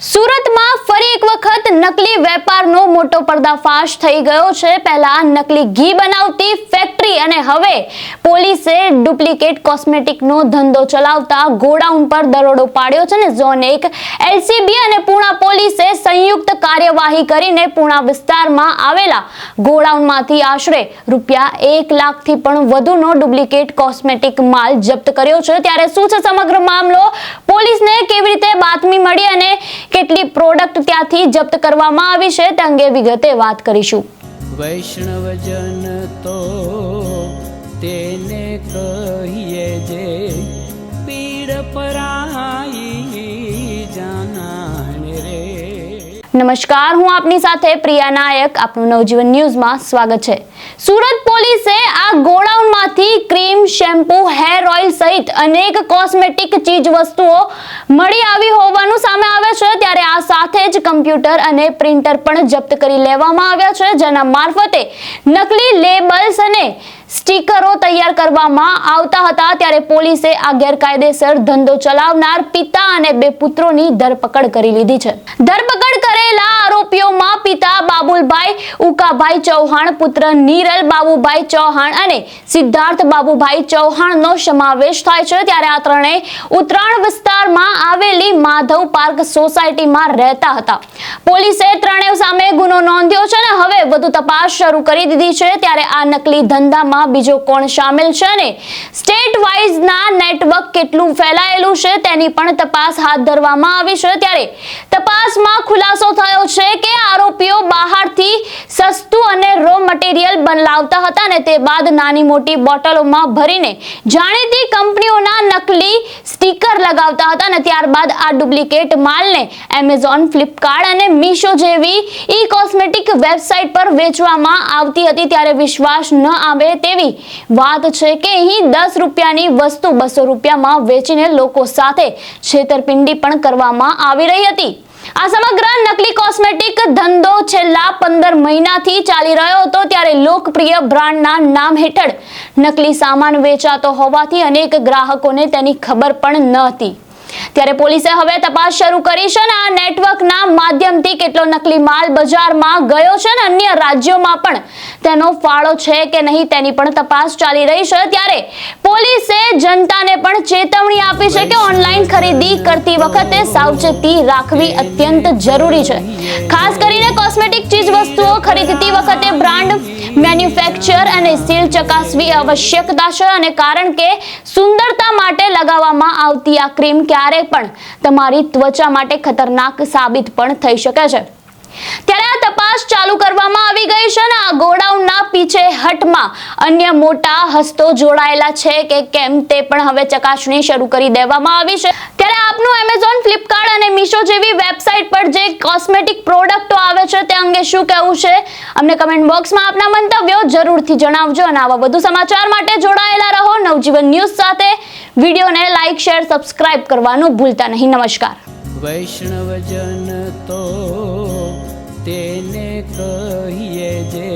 સુરતમાં ફરી એક વખત નકલી વેપારનો મોટો પર્દાફાશ થઈ ગયો છે. પહેલા નકલી ઘી બનાવતી ફેક્ટરી અને હવે પોલીસે ડુપ્લિકેટ કોસ્મેટિકનો ધંધો ચલાવતા ગોડાઉન પર દરોડો પાડ્યો છે ને ઝોન એક એલસીબી અને પૂણા પોલીસે સંયુક્ત કાર્યવાહી કરીને પૂણા વિસ્તારમાં આવેલા ગોડાઉનમાંથી આશરે રૂપિયા એક લાખથી પણ વધુનો ડુપ્લિકેટ કોસ્મેટિક માલ જપ્ત કર્યો છે. ત્યારે શું છે સમગ્ર મામલો? પોલીસને કેવી રીતે બાતમી મળી અને કેટલી પ્રોડક્ટ ત્યાંથી જપ્ત કરવામાં આવી છે તે અંગે વિગતે વાત કરીશું. વૈષ્ણવજન તો તેને કહીએ જે પીડ પરાઈ નમસ્કાર, હું આપની સાથે પ્રિયા નાયક. આપનું નવજીવન ન્યૂઝમાં સ્વાગત છે. સુરત પોલીસે આ ગોડાઉનમાંથી ક્રીમ, શેમ્પૂ, હેર ઓઇલ સહિત અનેક કોસ્મેટિક ચીજ વસ્તુઓ મળી આવી હોવાનું સામે આવે છે. ત્યારે આ સાથે જ કમ્પ્યુટર અને પ્રિન્ટર પણ જપ્ત કરી લેવામાં આવ્યા છે, જેના મારફતે નકલી લેબલ્સ અને સ્ટીકરો તૈયાર કરવામાં આવતા હતા. ત્યારે પોલીસે આ ગેરકાયદેસર ધંધો ચલાવનાર પિતા અને બે પુત્રોની ધરપકડ કરી લીધી છે. ધરપકડ ઉકાભાઈ ચૌહાણ, પુત્ર નીરલ બાબુભાઈ ચૌહાણ અને સિદ્ધાર્થ બાબુભાઈ ચૌહાણનો સમાવેશ થાય છે. ત્યારે આ ત્રણેય ઉત્તરાયણ વિસ્તારમાં આવેલી માધવ પાર્ક સોસાયટીમાં રહેતા હતા. પોલીસે ત્રણેય સામે ગુનો નોંધ્યો છે અને હવે વધુ તપાસ શરૂ કરી દીધી છે. ત્યારે આ નકલી ધંધામાં બીજો કોણ સામેલ છે અને સ્ટેટ વાઇઝ ના નેટવર્ક કેટલું ફેલાયેલું છે તેની પણ તપાસ હાથ ધરવામાં આવી છે. ત્યારે તપાસમાં ખુલાસો થયો છે કે આરોપીઓ બહારથી સસ્તું અને રો મટીરિયલ બનાવતા હતા અને તે બાદ નાની મોટી બોટલોમાં ભરીને જાણીતી કંપનીઓના નકલી સ્ટીકર લગાવતા હતા અને ત્યારબાદ આ ડુપ્લિકેટ માલને એમેઝોન ફ્લિપકાર્ટ અને મીશો જેવી ઈ કોસ્મેટિક વેબસાઇટ પર વેચવામાં આવતી હતી. ત્યારે વિશ્વાસ ન આવે તેવી વાત છે કે અહીં દસ રૂપિયાની વસ્તુ બસો રૂપિયામાં વેચીને લોકો સાથે છેતરપિંડી પણ કરવામાં આવી રહી હતી. આ સમગ્ર નકલી કોસ્મેટિક ધંધો છેલ્લા પંદર મહિનાથી ચાલી રહ્યો હતો ત્યારે લોકપ્રિય બ્રાન્ડના નામ હેઠળ નકલી સામાન વેચાતો હોવાથી અનેક ગ્રાહકોને તેની ખબર પણ ન હતી. ત્યારે પોલીસે હવે તપાસ શરૂ કરી છે અને આ નેટવર્કના માધ્યમથી કેટલો નકલી માલ બજારમાં ગયો છે અને અન્ય રાજ્યોમાં પણ તેનો ફાળો છે કે નહીં તેની પણ તપાસ ચાલી રહી છે. ત્યારે જનતાને પણ ચેતવણી આપી છે કે ઓનલાઈન ખરીદી કરતી વખતે સાવચેતી રાખવી અત્યંત જરૂરી છે. ખાસ કરીને કોસ્મેટિક ચીજ વસ્તુઓ ખરીદતી વખતે બ્રાન્ડ, મેન્યુફેક્ચર અને સીલ ચકાસવી આવશ્યકતા છે અને કારણ કે સુંદરતા માટે લગાવવામાં આવતી આ ક્રીમ ક્યારેય પણ તમારી ત્વચા માટે ખતરનાક સાબિત પણ થઈ શકે છે. ત્યારે તપાસ ચાલુ કરવામાં આવી ગઈ છે અને આ ગોડાઉનના પીછે હટમાં અન્ય મોટા હસ્તો જોડાયેલા છે કે કેમ તે પણ હવે ચકાસણી શરૂ કરી દેવામાં આવી છે. ત્યારે આપનું એમેઝોન ફ્લિપકાર્ટ અને મીશો જેવી વેબસાઇટ પર જે કોસ્મેટિક પ્રોડક્ટો આવે છે તે અંગે શું કહેવું છે? અમને કમેન્ટ બોક્સમાં આપના મંતવ્યો જરૂરથી જણાવજો અને આવા વધુ સમાચાર માટે જોડાયેલા રહો નવજીવન ન્યૂઝ સાથે. વિડીયોને લાઇક શેર સબસ્ક્રાઇબ કરવાનું ભૂલતા નહીં. નમસ્કાર. વૈષ્ણવજન તો તેને કહીએ જે